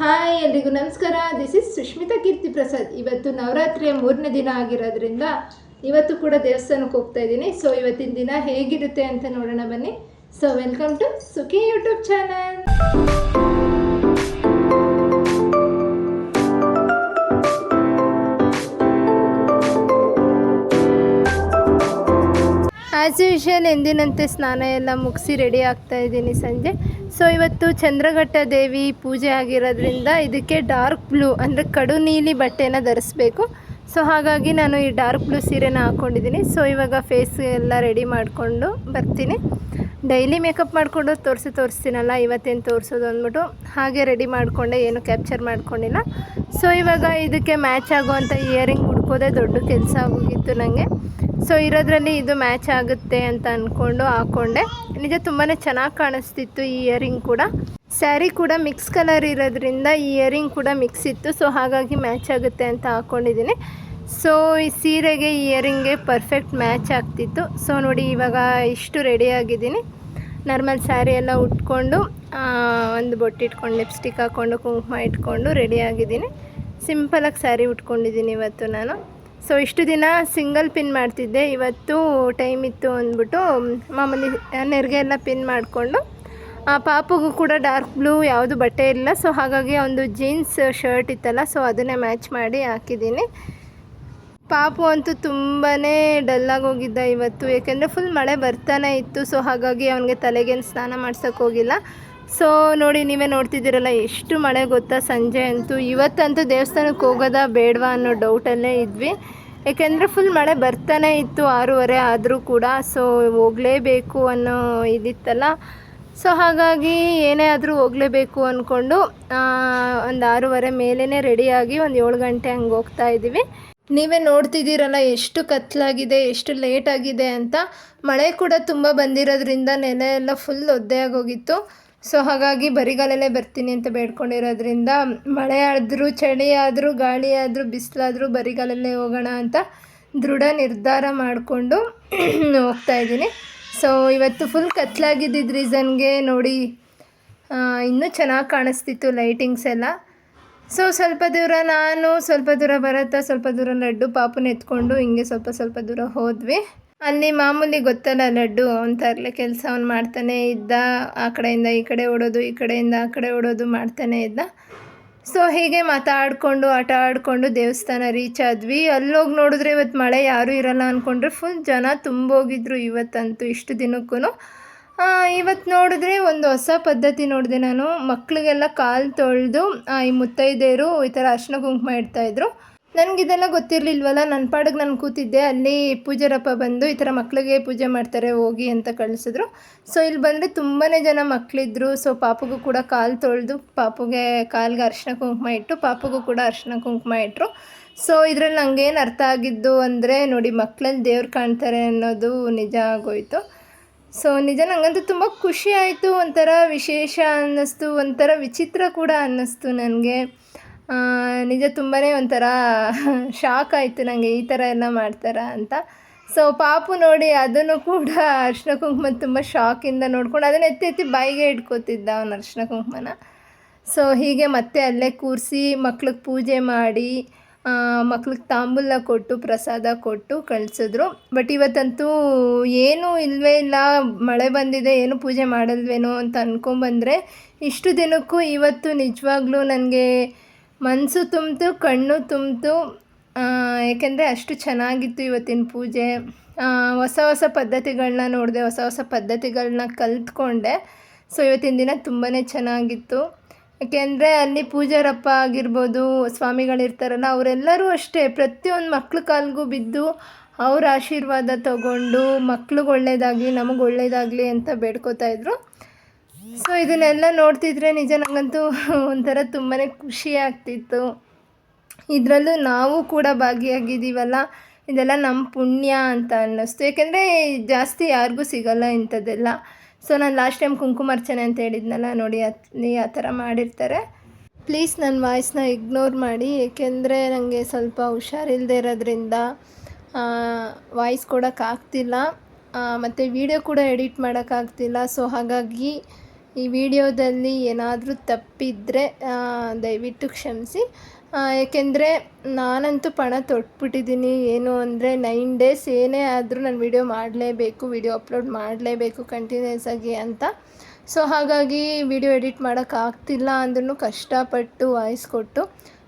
Hi, ಎಲ್ರಿಗೂ ನಮಸ್ಕಾರ. This is Sushmita Keerthi Prasad. ಇವತ್ತು ನವರಾತ್ರಿಯ ಮೂರನೇ ದಿನ ಆಗಿರೋದ್ರಿಂದ ಇವತ್ತು ಕೂಡ ದೇವಸ್ಥಾನಕ್ಕೆ ಹೋಗ್ತಾ ಇದ್ದೀನಿ. ಸೊ ಇವತ್ತಿನ ದಿನ ಹೇಗಿರುತ್ತೆ ಅಂತ ನೋಡೋಣ ಬನ್ನಿ. So welcome to Sukhi YouTube channel as usual ಎಂದಿನಂತೆ ಸ್ನಾನ ಎಲ್ಲ ಮುಗಿಸಿ ರೆಡಿ ಆಗ್ತಾ ಇದ್ದೀನಿ ಸಂಜೆ. ಸೊ ಇವತ್ತು ಚಂದ್ರಘಟ್ಟ ದೇವಿ ಪೂಜೆ ಆಗಿರೋದ್ರಿಂದ ಇದಕ್ಕೆ ಡಾರ್ಕ್ ಬ್ಲೂ ಅಂದರೆ ಕಡು ನೀಲಿ ಬಟ್ಟೆನ ಧರಿಸ್ಬೇಕು. ಸೊ ಹಾಗಾಗಿ ನಾನು ಈ ಡಾರ್ಕ್ ಬ್ಲೂ ಸೀರೆನ ಹಾಕ್ಕೊಂಡಿದ್ದೀನಿ ಸೊ ಇವಾಗ ಫೇಸ್ ಎಲ್ಲ ರೆಡಿ ಮಾಡಿಕೊಂಡು ಬರ್ತೀನಿ. ಡೈಲಿ ಮೇಕಪ್ ಮಾಡಿಕೊಂಡು ತೋರಿಸಿ ತೋರಿಸ್ತೀನಲ್ಲ, ಇವತ್ತೇನು ತೋರಿಸೋದು ಅಂದ್ಬಿಟ್ಟು. ಹಾಗೆ ರೆಡಿ ಮಾಡಿಕೊಂಡೆ, ಏನು ಕ್ಯಾಪ್ಚರ್ ಮಾಡ್ಕೊಂಡಿಲ್ಲ. ಸೊ ಇವಾಗ ಇದಕ್ಕೆ ಮ್ಯಾಚ್ ಆಗುವಂಥ ಇಯರಿಂಗ್ ಹುಡ್ಕೋದೇ ದೊಡ್ಡ ಕೆಲಸ ಆಗೋಗಿತ್ತು ನನಗೆ ಸೊ ಇರೋದ್ರಲ್ಲಿ ಇದು ಮ್ಯಾಚ್ ಆಗುತ್ತೆ ಅಂತ ಅಂದ್ಕೊಂಡು ಹಾಕ್ಕೊಂಡೆ ನಿಜ ತುಂಬಾ ಚೆನ್ನಾಗಿ ಕಾಣಿಸ್ತಿತ್ತು ಈ ಇಯರಿಂಗ್ ಕೂಡ. ಸ್ಯಾರಿ ಕೂಡ ಮಿಕ್ಸ್ ಕಲರ್ ಇರೋದ್ರಿಂದ ಈ ಇಯರಿಂಗ್ ಕೂಡ ಮಿಕ್ಸ್ ಇತ್ತು ಸೊ ಹಾಗಾಗಿ ಮ್ಯಾಚ್ ಆಗುತ್ತೆ ಅಂತ ಹಾಕ್ಕೊಂಡಿದ್ದೀನಿ ಸೊ ಈ ಸೀರೆಗೆ ಇಯರಿಂಗ್ಗೆ ಪರ್ಫೆಕ್ಟ್ ಮ್ಯಾಚ್ ಆಗ್ತಿತ್ತು. ಸೊ ನೋಡಿ ಇವಾಗ ಇಷ್ಟು ರೆಡಿ ಆಗಿದ್ದೀನಿ. ನಾರ್ಮಲ್ ಸ್ಯಾರಿ ಎಲ್ಲ ಉಟ್ಕೊಂಡು ಒಂದು ಬೊಟ್ಟು ಇಟ್ಕೊಂಡು ಲಿಪ್ಸ್ಟಿಕ್ ಹಾಕ್ಕೊಂಡು ಕುಂಕುಮ ಇಟ್ಕೊಂಡು ರೆಡಿ ಆಗಿದ್ದೀನಿ. ಸಿಂಪಲಾಗಿ ಸ್ಯಾರಿ ಉಟ್ಕೊಂಡಿದ್ದೀನಿ ಇವತ್ತು ನಾನು. ಸೊ ಇಷ್ಟು ದಿನ ಸಿಂಗಲ್ ಪಿನ್ ಮಾಡ್ತಿದ್ದೆ. ಇವತ್ತು ಟೈಮ್ ಇತ್ತು ಅಂದ್ಬಿಟ್ಟು, ಮಾಮೂಲಿ ನೆರಿಗೆ ಎಲ್ಲ ಪಿನ್ ಮಾಡಿಕೊಂಡು, ಆ ಪಾಪುಗೂ ಕೂಡ ಡಾರ್ಕ್ ಬ್ಲೂ ಯಾವುದು ಬಟ್ಟೆ ಇಲ್ಲ. ಸೊ ಹಾಗಾಗಿ ಒಂದು ಜೀನ್ಸ್ ಶರ್ಟ್ ಇತ್ತಲ್ಲ ಸೊ ಅದನ್ನೇ ಮ್ಯಾಚ್ ಮಾಡಿ ಹಾಕಿದ್ದೀನಿ. ಪಾಪು ಅಂತೂ ತುಂಬಾ ಡಲ್ಲಾಗಿ ಹೋಗಿದ್ದ ಇವತ್ತು. ಏಕೆಂದರೆ ಫುಲ್ ಮಳೆ ಬರ್ತಾನೆ ಇತ್ತು. ಸೊ ಹಾಗಾಗಿ ಅವನಿಗೆ ತಲೆಗೇನು ಸ್ನಾನ ಮಾಡ್ಸೋಕೆ ಹೋಗಿಲ್ಲ. ಸೊ ನೋಡಿ, ನೀವೇ ನೋಡ್ತಿದ್ದೀರಲ್ಲ, ಎಷ್ಟು ಮಳೆ ಗೊತ್ತಾ? ಸಂಜೆ ಅಂತೂ ಇವತ್ತಂತೂ ದೇವಸ್ಥಾನಕ್ಕೆ ಹೋಗೋದಾ ಬೇಡವಾ ಅನ್ನೋ ಡೌಟಲ್ಲೇ ಇದ್ವಿ. ಏಕೆಂದರೆ ಫುಲ್ ಮಳೆ ಬರ್ತಾನೆ ಇತ್ತು, ಆರೂವರೆ ಆದರೂ ಕೂಡ. ಸೊ ಹೋಗಲೇಬೇಕು ಅನ್ನೋ ಇದಿತ್ತಲ್ಲ. ಸೊ ಹಾಗಾಗಿ ಏನೇ ಆದರೂ ಹೋಗಲೇಬೇಕು ಅಂದ್ಕೊಂಡು ಒಂದು ಆರೂವರೆ ಮೇಲೇ ರೆಡಿಯಾಗಿ ಒಂದು ಏಳು ಗಂಟೆ ಹಂಗೆ ಹೋಗ್ತಾ ಇದ್ದೀವಿ. ನೀವೇ ನೋಡ್ತಿದ್ದೀರಲ್ಲ, ಎಷ್ಟು ಕತ್ಲಾಗಿದೆ, ಎಷ್ಟು ಲೇಟಾಗಿದೆ ಅಂತ. ಮಳೆ ಕೂಡ ತುಂಬ ಬಂದಿರೋದ್ರಿಂದ ನೆಲೆ ಎಲ್ಲ ಫುಲ್ ಒದ್ದೆ ಆಗೋಗಿತ್ತು. ಸೊ ಹಾಗಾಗಿ ಬರಿಗಾಲಲ್ಲೇ ಬರ್ತೀನಿ ಅಂತ ಬೇಡ್ಕೊಂಡಿರೋದ್ರಿಂದ ಮಳೆ ಆದರೂ ಚಳಿ ಆದರೂ ಗಾಳಿ ಆದರೂ ಬಿಸಿಲಾದರೂ ಬರಿಗಾಲಲ್ಲೇ ಹೋಗೋಣ ಅಂತ ದೃಢ ನಿರ್ಧಾರ ಮಾಡಿಕೊಂಡು ಹೋಗ್ತಾ ಇದ್ದೀನಿ. ಸೊ ಇವತ್ತು ಫುಲ್ ಕತ್ಲಾಗಿದ್ದಿದ್ದ ರೀಸನ್ಗೆ ನೋಡಿ ಇನ್ನೂ ಚೆನ್ನಾಗಿ ಕಾಣಿಸ್ತಿತ್ತು ಲೈಟಿಂಗ್ಸ್ ಎಲ್ಲ. ಸೊ ಸ್ವಲ್ಪ ದೂರ ನಾನು, ಸ್ವಲ್ಪ ದೂರ ಬರತ್ತಾ ಸ್ವಲ್ಪ ದೂರ ಲಡ್ಡು ಪಾಪನ ಎತ್ಕೊಂಡು ಹಿಂಗೆ ಸ್ವಲ್ಪ ಸ್ವಲ್ಪ ದೂರ ಹೋದ್ವಿ. ಅಲ್ಲಿ ಮಾಮೂಲಿ ಗೊತ್ತಲ್ಲ ಲಡ್ಡು ಅವ್ನು ತರಲೆ ಕೆಲಸ ಅವ್ನು ಮಾಡ್ತಾನೆ ಇದ್ದ, ಆ ಕಡೆಯಿಂದ ಈ ಕಡೆ ಓಡೋದು, ಈ ಕಡೆಯಿಂದ ಆ ಕಡೆ ಓಡೋದು ಮಾಡ್ತಾನೆ ಇದ್ದ. ಸೊ ಹೀಗೆ ಮಾತಾಡಿಕೊಂಡು, ಆಟ ಆಡಿಕೊಂಡು ದೇವಸ್ಥಾನ ರೀಚ್ ಆದ್ವಿ. ಅಲ್ಲೋಗಿ ನೋಡಿದ್ರೆ ಇವತ್ತು ಮಳೆ ಯಾರೂ ಇರಲ್ಲ ಅಂದ್ಕೊಂಡ್ರೆ ಫುಲ್ ಜನ ತುಂಬೋಗಿದ್ರು ಇವತ್ತಂತೂ ಇಷ್ಟು ದಿನಕ್ಕೂ ಇವತ್ತು ನೋಡಿದ್ರೆ ಒಂದು ಹೊಸ ಪದ್ಧತಿ ನೋಡಿದೆ ನಾನು. ಮಕ್ಕಳಿಗೆಲ್ಲ ಕಾಲು ತೊಳೆದು ಈ ಮುತ್ತೈದೆಯರು ಈ ಥರ ಅರ್ಶಿನ ಕುಂಕುಮ ಇಡ್ತಾಯಿದ್ರು ನನಗಿದೆಲ್ಲ ಗೊತ್ತಿರಲಿಲ್ವಲ್ಲ? ನನ್ನ ಪಾಡಿಗೆ ನಾನು ಕೂತಿದ್ದೆ, ಅಲ್ಲಿ ಪೂಜಾರಪ್ಪ ಬಂದು ಈ ಥರ ಮಕ್ಕಳಿಗೆ ಪೂಜೆ ಮಾಡ್ತಾರೆ, ಹೋಗಿ ಅಂತ ಕಳಿಸಿದ್ರು. ಸೊ, ಇಲ್ಲಿ ಬಂದರೆ ತುಂಬಾ ಜನ ಮಕ್ಕಳಿದ್ರು ಸೊ, ಪಾಪಗೂ ಕೂಡ ಕಾಲು ತೊಳೆದು, ಪಾಪುಗೆ ಕಾಲಿಗೆ ಅರ್ಶಿನ ಕುಂಕುಮ ಇಟ್ಟು, ಪಾಪಗೂ ಕೂಡ ಅರ್ಶಿನ ಕುಂಕುಮ ಇಟ್ಟರು ಸೊ, ಇದರಲ್ಲಿ ಏನು ಅರ್ಥ ಆಗಿದ್ದು ಅಂದರೆ, ನೋಡಿ ಮಕ್ಕಳಲ್ಲಿ ದೇವ್ರು ಕಾಣ್ತಾರೆ ಅನ್ನೋದು ನಿಜ ಆಗೋಯ್ತು. ಸೊ, ನಿಜ ನನಗಂತೂ ತುಂಬ ಖುಷಿ ಆಯಿತು. ಒಂಥರ ವಿಶೇಷ ಅನ್ನಿಸ್ತು, ಒಂಥರ ವಿಚಿತ್ರ ಕೂಡ ಅನ್ನಿಸ್ತು ನನಗೆ. ನಿಜ ತುಂಬಾ ಒಂಥರ ಶಾಕ್ ಆಯಿತು ನನಗೆ ಈ ಥರ ಎಲ್ಲ ಮಾಡ್ತಾರ ಅಂತ. ಸೊ ಪಾಪು ನೋಡಿ ಅದನ್ನು ಕೂಡ ಅರ್ಶಿನ ಕುಂಕುಮ ತುಂಬ ಶಾಕಿಂದ ನೋಡ್ಕೊಂಡು ಅದನ್ನು ಎತ್ತಿ ಎತ್ತಿ ಬಾಯಿಗೆ ಇಟ್ಕೋತಿದ್ದ ಅವನು ಅರ್ಶಿನ ಕುಂಕುಮನ. ಸೊ ಹೀಗೆ ಮತ್ತೆ ಅಲ್ಲೇ ಕೂರಿಸಿ ಮಕ್ಳಿಗೆ ಪೂಜೆ ಮಾಡಿ ಮಕ್ಳಿಗೆ ತಾಂಬೂಲ ಕೊಟ್ಟು, ಪ್ರಸಾದ ಕೊಟ್ಟು ಕಳಿಸಿದ್ರು. ಬಟ್ ಇವತ್ತಂತೂ ಏನೂ ಇಲ್ಲವೇ ಇಲ್ಲ, ಮಳೆ ಬಂದಿದೆ, ಏನು ಪೂಜೆ ಮಾಡಲ್ವೇನೋ ಅಂತ ಅಂದ್ಕೊಂಬಂದರೆ ಇಷ್ಟು ದಿನಕ್ಕೂ ಇವತ್ತು ನಿಜವಾಗ್ಲೂ ನನಗೆ ಮನಸ್ಸು ತುಂಬಿತು, ಕಣ್ಣು ತುಂಬಿತು. ಏಕೆಂದರೆ ಅಷ್ಟು ಚೆನ್ನಾಗಿತ್ತು ಇವತ್ತಿನ ಪೂಜೆ. ಹೊಸ ಹೊಸ ಪದ್ಧತಿಗಳನ್ನ ನೋಡಿದೆ, ಹೊಸ ಹೊಸ ಪದ್ಧತಿಗಳನ್ನ ಕಲ್ತ್ಕೊಂಡೆ. ಸೊ ಇವತ್ತಿನ ದಿನ ತುಂಬಾ ಚೆನ್ನಾಗಿತ್ತು. ಏಕೆಂದರೆ ಅಲ್ಲಿ ಪೂಜಾರಪ್ಪ ಆಗಿರ್ಬೋದು, ಸ್ವಾಮಿಗಳಿರ್ತಾರಲ್ಲ, ಅವರೆಲ್ಲರೂ ಅಷ್ಟೇ. ಪ್ರತಿಯೊಂದು ಮಕ್ಳ ಕಾಲ್ಗೂ ಬಿದ್ದು ಅವ್ರ ಆಶೀರ್ವಾದ ತಗೊಂಡು ಮಕ್ಳಿಗೆ ಒಳ್ಳೆಯದಾಗಲಿ ನಮಗೆ ಒಳ್ಳೆಯದಾಗಲಿ ಅಂತ ಬೇಡ್ಕೋತಾ ಇದ್ರು. ಸೊ ಇದನ್ನೆಲ್ಲ ನೋಡ್ತಿದ್ರೆ ನಿಜ ನನಗಂತೂ ಒಂಥರ ತುಂಬಾ ಖುಷಿ ಆಗ್ತಿತ್ತು. ಇದರಲ್ಲೂ ನಾವು ಕೂಡ ಭಾಗಿಯಾಗಿದ್ದೀವಲ್ಲ, ಇದೆಲ್ಲ ನಮ್ಮ ಪುಣ್ಯ ಅಂತ ಅನ್ನಿಸ್ತು. ಯಾಕೆಂದರೆ ಜಾಸ್ತಿ ಯಾರಿಗೂ ಸಿಗಲ್ಲ ಇಂಥದ್ದೆಲ್ಲ. ಸೊ ನಾನು ಲಾಸ್ಟ್ ಟೈಮ್ ಕುಂಕುಮಾರ್ಚನೆ ಅಂತ ಹೇಳಿದ್ನಲ್ಲ, ನೋಡಿ ಅಲ್ಲಿ ಆ ಥರ ಮಾಡಿರ್ತಾರೆ. ಪ್ಲೀಸ್ ನನ್ನ ವಾಯ್ಸ್ನ ಇಗ್ನೋರ್ ಮಾಡಿ, ಏಕೆಂದರೆ ನನಗೆ ಸ್ವಲ್ಪ ಹುಷಾರಿಲ್ಲದೆ ಇರೋದ್ರಿಂದ ವಾಯ್ಸ್ ಕೊಡೋಕ್ಕಾಗ್ತಿಲ್ಲ. ಮತ್ತು ವಿಡಿಯೋ ಕೂಡ ಎಡಿಟ್ ಮಾಡೋಕ್ಕಾಗ್ತಿಲ್ಲ. ಸೊ ಹಾಗಾಗಿ ಈ ವಿಡಿಯೋದಲ್ಲಿ ಏನಾದರೂ ತಪ್ಪಿದ್ದರೆ ದಯವಿಟ್ಟು ಕ್ಷಮಿಸಿ. ಏಕೆಂದರೆ ನಾನಂತೂ ಪಣ ತೊಟ್ಬಿಟ್ಟಿದ್ದೀನಿ. ಏನು ಅಂದರೆ ನೈನ್ ಡೇಸ್ ಏನೇ ಆದರೂ ನಾನು ವಿಡಿಯೋ ಮಾಡಲೇಬೇಕು, ವಿಡಿಯೋ ಅಪ್ಲೋಡ್ ಮಾಡಲೇಬೇಕು ಕಂಟಿನ್ಯೂಸ್ ಆಗಿ ಅಂತ. ಸೊ, ಹಾಗಾಗಿ ವಿಡಿಯೋ ಎಡಿಟ್ ಮಾಡೋಕ್ಕಾಗ್ತಿಲ್ಲ ಅಂದ್ರೂ ಕಷ್ಟಪಟ್ಟು ವಾಯ್ಸ್ ಕೊಟ್ಟು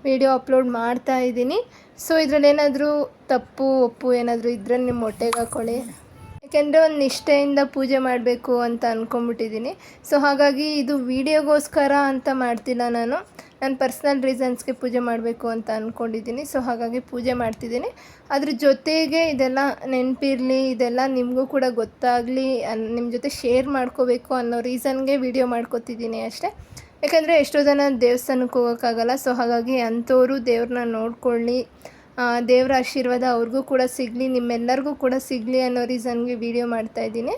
ವಿಡಿಯೋ ಅಪ್ಲೋಡ್ ಮಾಡ್ತಾ ಇದ್ದೀನಿ. ಸೊ, ಇದರಲ್ಲಿ ಏನಾದರೂ ತಪ್ಪು ಒಪ್ಪು ಏನಾದರೂ ಇದ್ದರೆ ನಿಮ್ಮ ಹೊಟ್ಟೆಗೆ ಹಾಕ್ಕೊಳ್ಳಿ ಯಾಕೆಂದರೆ ಒಂದು ನಿಷ್ಠೆಯಿಂದ ಪೂಜೆ ಮಾಡಬೇಕು ಅಂತ ಅಂದ್ಕೊಂಬಿಟ್ಟಿದ್ದೀನಿ ಸೊ ಹಾಗಾಗಿ ಇದು ವೀಡಿಯೋಗೋಸ್ಕರ ಅಂತ ಮಾಡ್ತಿಲ್ಲ ನಾನು. ನನ್ನ ಪರ್ಸ್ನಲ್ ರೀಸನ್ಸ್ಗೆ ಪೂಜೆ ಮಾಡಬೇಕು ಅಂತ ಅಂದ್ಕೊಂಡಿದ್ದೀನಿ ಸೊ ಹಾಗಾಗಿ ಪೂಜೆ ಮಾಡ್ತಿದ್ದೀನಿ ಅದ್ರ ಜೊತೆಗೆ ಇದೆಲ್ಲ ನೆನಪಿರಲಿ, ಇದೆಲ್ಲ ನಿಮಗೂ ಕೂಡ ಗೊತ್ತಾಗಲಿ ನಿಮ್ಮ ಜೊತೆ ಶೇರ್ ಮಾಡ್ಕೋಬೇಕು ಅನ್ನೋ ರೀಸನ್ಗೆ ವಿಡಿಯೋ ಮಾಡ್ಕೋತಿದ್ದೀನಿ ಅಷ್ಟೇ. ಯಾಕಂದರೆ ಎಷ್ಟೋ ಜನ ದೇವಸ್ಥಾನಕ್ಕೆ ಹೋಗೋಕ್ಕಾಗಲ್ಲ. ಸೊ ಹಾಗಾಗಿ ಅಂಥವರು ದೇವ್ರನ್ನ ನೋಡ್ಕೊಳ್ಳಿ. ದೇವರ ಆಶೀರ್ವಾದ ಅವ್ರಿಗೂ ಕೂಡ ಸಿಗಲಿ, ನಿಮ್ಮೆಲ್ಲರಿಗೂ ಕೂಡ ಸಿಗಲಿ ಅನ್ನೋ ರೀಸನ್ಗೆ ವಿಡಿಯೋ ಮಾಡ್ತಾಯಿದ್ದೀನಿ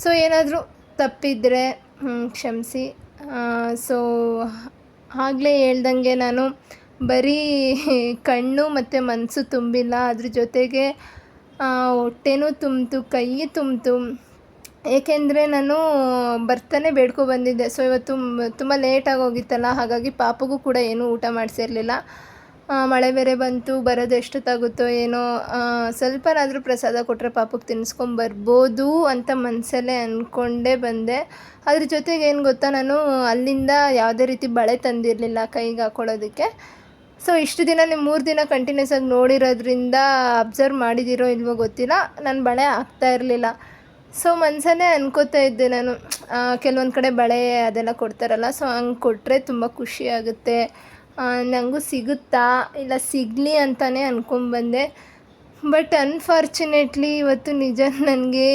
ಸೊ, ಏನಾದರೂ ತಪ್ಪಿದರೆ ಕ್ಷಮಿಸಿ. ಸೊ, ಆಗಲೇ ಹೇಳ್ದಂಗೆ ನಾನು ಬರೀ ಕಣ್ಣು ಮತ್ತು ಮನಸ್ಸು ತುಂಬಿಲ್ಲ. ಅದ್ರ ಜೊತೆಗೆ ಹೊಟ್ಟೆನೂ ತುಂಬಿತು, ಕೈ ತುಂಬಿತು. ಏಕೆಂದರೆ ನಾನು ಬರ್ತಾನೆ ಬೇಡ್ಕೊ ಬಂದಿದ್ದೆ. ಸೊ, ಇವತ್ತು ತುಂಬ ಲೇಟಾಗಿ ಹೋಗಿತ್ತಲ್ಲ ಹಾಗಾಗಿ ಪಾಪಗೂ ಕೂಡ ಏನೂ ಊಟ ಮಾಡಿಸಿರ್ಲಿಲ್ಲ. ಮಳೆ ಬೇರೆ ಬಂತು, ಬರೋದು ಎಷ್ಟೊತ್ತಾಗುತ್ತೋ ಏನೋ ಸ್ವಲ್ಪನಾದರೂ ಪ್ರಸಾದ ಕೊಟ್ಟರೆ ಪಾಪಕ್ಕೆ ತಿನ್ನಿಸ್ಕೊಂಬರ್ಬೋದು ಅಂತ ಮನಸ್ಸಲ್ಲೇ ಅಂದ್ಕೊಂಡೇ ಬಂದೆ. ಅದ್ರ ಜೊತೆಗೆ ಏನು ಗೊತ್ತಾ, ನಾನು ಅಲ್ಲಿಂದ ಯಾವುದೇ ರೀತಿ ಬಳೆ ತಂದಿರಲಿಲ್ಲ ಕೈಗೆ ಹಾಕೊಳ್ಳೋದಕ್ಕೆ. ಸೊ ಇಷ್ಟು ದಿನ ನೀವು ಮೂರು ದಿನ ಕಂಟಿನ್ಯೂಸ್ ಆಗಿ ನೋಡಿರೋದ್ರಿಂದ ಅಬ್ಸರ್ವ್ ಮಾಡಿದಿರೋ ಇಲ್ವೋ ಗೊತ್ತಿಲ್ಲ, ನಾನು ಬಳೆ ಆಗ್ತಾ ಇರಲಿಲ್ಲ. ಸೊ ಮನಸ್ಸಲ್ಲೇ ಅನ್ಕೋತಾ ಇದ್ದೆ ನಾನು. ಕೆಲವೊಂದು ಕಡೆ ಬಳೆ ಅದೆಲ್ಲ ಕೊಡ್ತಾರಲ್ಲ ಸೊ ಹಂಗೆ ಕೊಟ್ಟರೆ ತುಂಬ ಖುಷಿ ಆಗುತ್ತೆ. ನನಗೂ ಸಿಗುತ್ತಾ ಇಲ್ಲ ಸಿಗಲಿ ಅಂತಲೇ ಅಂದ್ಕೊಂಡ್ಬಂದೆ ಬಟ್ ಅನ್ಫಾರ್ಚುನೇಟ್ಲಿ ಇವತ್ತು ನಿಜ ನನಗೆ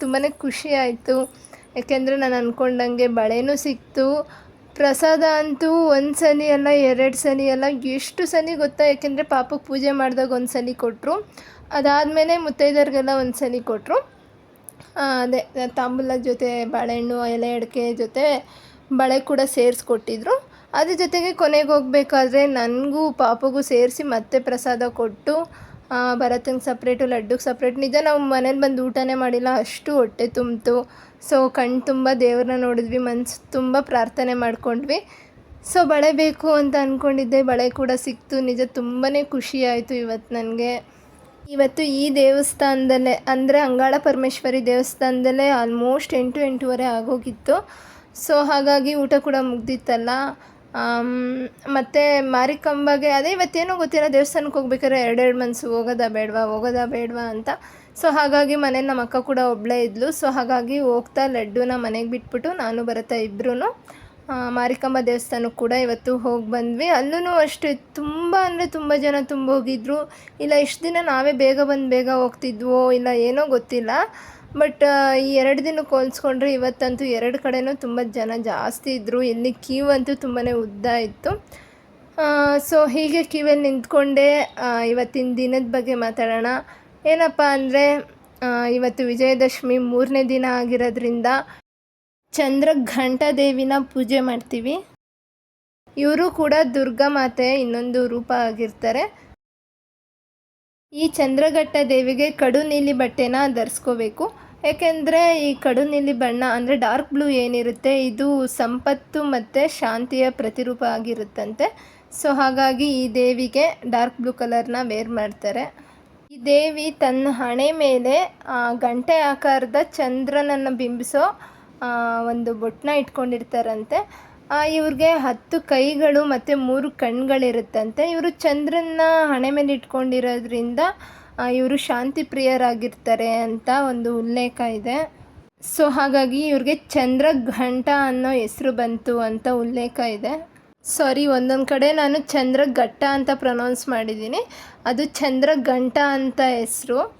ತುಂಬಾ ಖುಷಿ ಆಯಿತು. ಯಾಕೆಂದರೆ ನಾನು ಅಂದ್ಕೊಂಡಂಗೆ ಬಳೆನೂ ಸಿಕ್ತು. ಪ್ರಸಾದ ಅಂತೂ ಒಂದು ಸಲ ಅಲ್ಲ, ಎರಡು ಸಲ ಅಲ್ಲ, ಎಷ್ಟು ಸಲ ಗೊತ್ತಾ? ಯಾಕೆಂದರೆ ಪಾಪಕ್ಕೆ ಪೂಜೆ ಮಾಡಿದಾಗ ಒಂದು ಸಲ ಕೊಟ್ಟರು ಅದಾದಮೇಲೆ ಮುತ್ತೈದರಿಗೆಲ್ಲ ಒಂದು ಸಲ ಕೊಟ್ಟರು ಅದೇ ತಾಂಬೂಲ ಜೊತೆ ಬಾಳೆಹಣ್ಣು, ಎಲೆ ಅಡಿಕೆ ಜೊತೆ ಬಳೆ ಕೂಡ ಸೇರಿಸ್ಕೊಟ್ಟಿದ್ರು. ಅದ್ರ ಜೊತೆಗೆ ಕೊನೆಗೆ ಹೋಗ್ಬೇಕಾದ್ರೆ ನನಗೂ ಪಾಪಗೂ ಸೇರಿಸಿ ಮತ್ತೆ ಪ್ರಸಾದ ಕೊಟ್ಟು ಭರತಂಗೆ ಸಪ್ರೇಟು ಲಡ್ಡುಗೆ ಸಪ್ರೇಟ್ ನಿಜ ನಾವು ಮನೇಲಿ ಬಂದು ಊಟನೇ ಮಾಡಿಲ್ಲ, ಅಷ್ಟು ಹೊಟ್ಟೆ ತುಂಬಿತು. ಸೊ ಕಣ್ಣು ತುಂಬ ದೇವ್ರನ್ನ ನೋಡಿದ್ವಿ, ಮನ್ಸು ತುಂಬ ಪ್ರಾರ್ಥನೆ ಮಾಡ್ಕೊಂಡ್ವಿ. ಸೊ ಬಳೆ ಬೇಕು ಅಂತ ಅಂದ್ಕೊಂಡಿದ್ದೆ ಬಳೆ ಕೂಡ ಸಿಕ್ತು. ನಿಜ ತುಂಬಾ ಖುಷಿ ಆಯಿತು ಇವತ್ತು ನನಗೆ. ಇವತ್ತು ಈ ದೇವಸ್ಥಾನದಲ್ಲೇ, ಅಂದರೆ ಅಂಗಾಳ ಪರಮೇಶ್ವರಿ ದೇವಸ್ಥಾನದಲ್ಲೇ ಆಲ್ಮೋಸ್ಟ್ ಎಂಟು, ಎಂಟೂವರೆ ಆಗೋಗಿತ್ತು. ಸೊ ಹಾಗಾಗಿ ಊಟ ಕೂಡ ಮುಗ್ದಿತ್ತಲ್ಲ. ಮತ್ತು ಮಾರಿಕಾಂಬಾಗೆ, ಅದೇ ಇವತ್ತೇನೋ ಗೊತ್ತಿಲ್ಲ, ದೇವಸ್ಥಾನಕ್ಕೆ ಹೋಗ್ಬೇಕಾದ್ರೆ ಎರಡೆರಡು ಮನಸ್ಸು ಹೋಗೋದಾ ಬೇಡವಾ ಹೋಗೋದಾ ಬೇಡವಾ ಅಂತ. ಸೊ ಹಾಗಾಗಿ ಮನೇಲಿ ನಮ್ಮ ಅಕ್ಕ ಕೂಡ ಒಬ್ಬಳೇ ಇದ್ಲು. ಸೊ ಹಾಗಾಗಿ ಹೋಗ್ತಾ ಲಡ್ಡುನ ಮನೆಗೆ ಬಿಟ್ಬಿಟ್ಟು ನಾನು ಬರುತ್ತಾ ಇಬ್ಬರೂ ಮಾರಿಕಾಂಬ ದೇವಸ್ಥಾನಕ್ಕೆ ಕೂಡ ಇವತ್ತು ಹೋಗಿ ಬಂದ್ವಿ. ಅಲ್ಲೂ ಅಷ್ಟೇ, ತುಂಬ ಅಂದರೆ ತುಂಬ ಜನ ತುಂಬ ಹೋಗಿದ್ರು ಇಲ್ಲ, ಇಷ್ಟು ದಿನ ನಾವೇ ಬೇಗ ಬಂದು ಬೇಗ ಹೋಗ್ತಿದ್ವೋ, ಇಲ್ಲ ಏನೋ ಗೊತ್ತಿಲ್ಲ. ಬಟ್ ಈ ಎರಡು ದಿನಕ್ಕೆ ಹೋಲಿಸ್ಕೊಂಡ್ರೆ ಇವತ್ತಂತೂ ಎರಡು ಕಡೆಯೂ ತುಂಬ ಜನ ಜಾಸ್ತಿ ಇದ್ದರು ಇಲ್ಲಿ ಕ್ಯೂ ಅಂತೂ ತುಂಬಾ ಉದ್ದ ಇತ್ತು. ಸೊ ಹೀಗೆ ಕ್ಯೂವಲ್ಲಿ ನಿಂತ್ಕೊಂಡೇ ಇವತ್ತಿನ ದಿನದ ಬಗ್ಗೆ ಮಾತಾಡೋಣ. ಏನಪ್ಪ ಅಂದರೆ ಇವತ್ತು ವಿಜಯದಶಮಿ ಮೂರನೇ ದಿನ ಆಗಿರೋದ್ರಿಂದ ಚಂದ್ರ ಘಂಟಾದೇವಿನ ಪೂಜೆ ಮಾಡ್ತೀವಿ. ಇವರು ಕೂಡ ದುರ್ಗಾ ಮಾತೆ ಇನ್ನೊಂದು ರೂಪ ಆಗಿರ್ತಾರೆ. ಈ ಚಂದ್ರಘಟ್ಟ ದೇವಿಗೆ ಕಡು ನೀಲಿ ಬಟ್ಟೆನ ಧರಿಸ್ಕೋಬೇಕು. ಏಕೆಂದರೆ ಈ ಕಡು ನೀಲಿ ಬಣ್ಣ ಅಂದರೆ ಡಾರ್ಕ್ ಬ್ಲೂ ಏನಿರುತ್ತೆ, ಇದು ಸಂಪತ್ತು ಮತ್ತು ಶಾಂತಿಯ ಪ್ರತಿರೂಪ ಆಗಿರುತ್ತಂತೆ. ಸೊ ಹಾಗಾಗಿ ಈ ದೇವಿಗೆ ಡಾರ್ಕ್ ಬ್ಲೂ ಕಲರ್ನ ವೇರ್ ಮಾಡ್ತಾರೆ. ಈ ದೇವಿ ತನ್ನ ಹಣೆ ಮೇಲೆ ಗಂಟೆ ಆಕಾರದ ಚಂದ್ರನನ್ನು ಬಿಂಬಿಸೋ ಒಂದು ಬೊಟ್ಟನ್ನ ಇಟ್ಕೊಂಡಿರ್ತಾರಂತೆ. ಇವ್ರಿಗೆ ಹತ್ತು ಕೈಗಳು ಮತ್ತು ಮೂರು ಕಣ್ಗಳಿರುತ್ತಂತೆ. ಇವರು ಚಂದ್ರನ ಹಣೆ ಮೇಲೆ ಇಟ್ಕೊಂಡಿರೋದ್ರಿಂದ ಇವರು ಶಾಂತಿ ಪ್ರಿಯರಾಗಿರ್ತಾರೆ ಅಂತ ಒಂದು ಉಲ್ಲೇಖ ಇದೆ. ಸೊ, ಹಾಗಾಗಿ ಇವ್ರಿಗೆ ಚಂದ್ರ ಘಂಟ ಅನ್ನೋ ಹೆಸರು ಬಂತು ಅಂತ ಉಲ್ಲೇಖ ಇದೆ. ಸಾರಿ, ಒಂದೊಂದು ಕಡೆ ನಾನು ಚಂದ್ರ ಘಟ್ಟ ಅಂತ ಪ್ರೊನೌನ್ಸ್ ಮಾಡಿದ್ದೀನಿ. ಅದು ಚಂದ್ರ ಘಂಟ ಅಂತ ಹೆಸರು.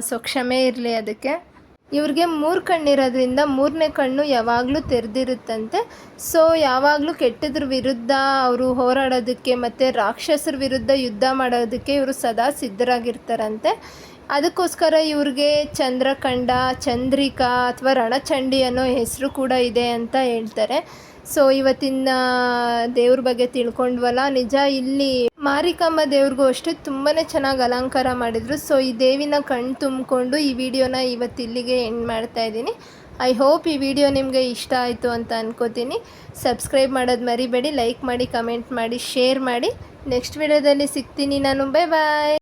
ಸೊ, ಕ್ಷಮೆ ಇರಲಿ ಅದಕ್ಕೆ. ಇವ್ರಿಗೆ ಮೂರು ಕಣ್ಣಿರೋದ್ರಿಂದ ಮೂರನೇ ಕಣ್ಣು ಯಾವಾಗಲೂ ತೆರೆದಿರುತ್ತಂತೆ. ಸೊ ಯಾವಾಗಲೂ ಕೆಟ್ಟದ್ರ ವಿರುದ್ಧ ಅವರು ಹೋರಾಡೋದಕ್ಕೆ ಮತ್ತು ರಾಕ್ಷಸರ ವಿರುದ್ಧ ಯುದ್ಧ ಮಾಡೋದಕ್ಕೆ ಇವರು ಸದಾ ಸಿದ್ಧರಾಗಿರ್ತಾರಂತೆ. ಅದಕ್ಕೋಸ್ಕರ ಇವ್ರಿಗೆ ಚಂದ್ರಖಂಡ, ಚಂದ್ರಿಕಾ ಅಥವಾ ರಣಚಂಡಿ ಅನ್ನೋ ಹೆಸರು ಕೂಡ ಇದೆ ಅಂತ ಹೇಳ್ತಾರೆ. ಸೊ ಇವತ್ತಿನ ದೇವ್ರ ಬಗ್ಗೆ ತಿಳ್ಕೊಂಡ್ವಲ್ಲ, ನಿಜ ಇಲ್ಲಿ ಮಾರಿಕಾಂಬ ದೇವ್ರಿಗೂ ಅಷ್ಟೇ ತುಂಬಾ ಚೆನ್ನಾಗಿ ಅಲಂಕಾರ ಮಾಡಿದರು. ಸೊ ಈ ದೇವಿನ ಕಣ್ಣು ತುಂಬಿಕೊಂಡು ಈ ವಿಡಿಯೋನ ಇವತ್ತು ಇಲ್ಲಿಗೆ ಎಂಡ್ ಮಾಡ್ತಾ ಇದ್ದೀನಿ. ಐ ಹೋಪ್ ಈ ವಿಡಿಯೋ ನಿಮಗೆ ಇಷ್ಟ ಆಯಿತು ಅಂತ ಅನ್ಕೋತೀನಿ. ಸಬ್ಸ್ಕ್ರೈಬ್ ಮಾಡೋದು ಮರಿಬೇಡಿ ಲೈಕ್ ಮಾಡಿ ಕಮೆಂಟ್ ಮಾಡಿ ಶೇರ್ ಮಾಡಿ. ನೆಕ್ಸ್ಟ್ ವಿಡಿಯೋದಲ್ಲಿ ಸಿಗ್ತೀನಿ ನಾನು. Bye bye